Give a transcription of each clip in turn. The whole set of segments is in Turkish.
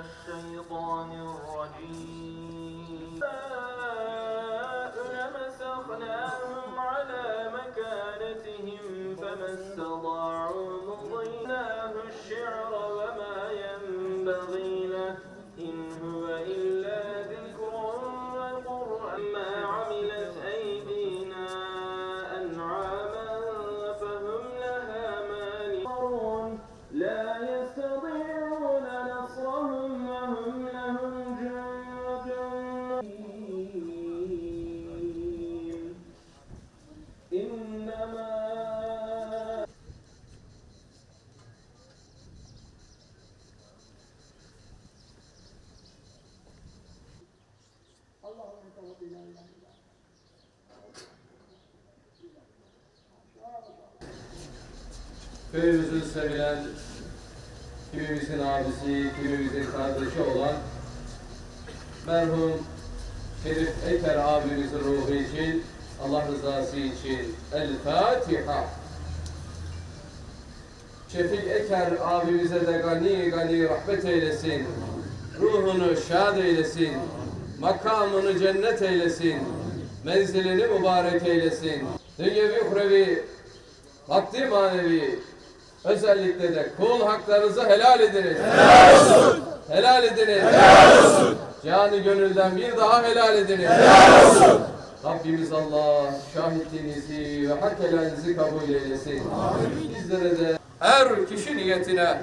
الشيطان الرجيم. Köyümüzün sevilen, köyümüzün abisi, köyümüzün kardeşi olan merhum Şerif Eker abimizin ruhu için, Allah rızası için El Fatiha. Şefik Eker abimize de gani gani rahmet eylesin. Ruhunu şad eylesin. Makamını cennet eylesin. Menzilini mübarek eylesin. Dünyevi uhrevi, maddi manevi, özellikle de kul haklarınızı helal ediniz. Helal olsun. Helal ediniz. Helal olsun. Canı gönülden bir daha helal ediniz. Helal olsun. Rabbimiz Allah şahitliğinizi ve hak helalinizi kabul eylesin. Bizlere de her kişi niyetine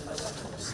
Ve Rahmetullah.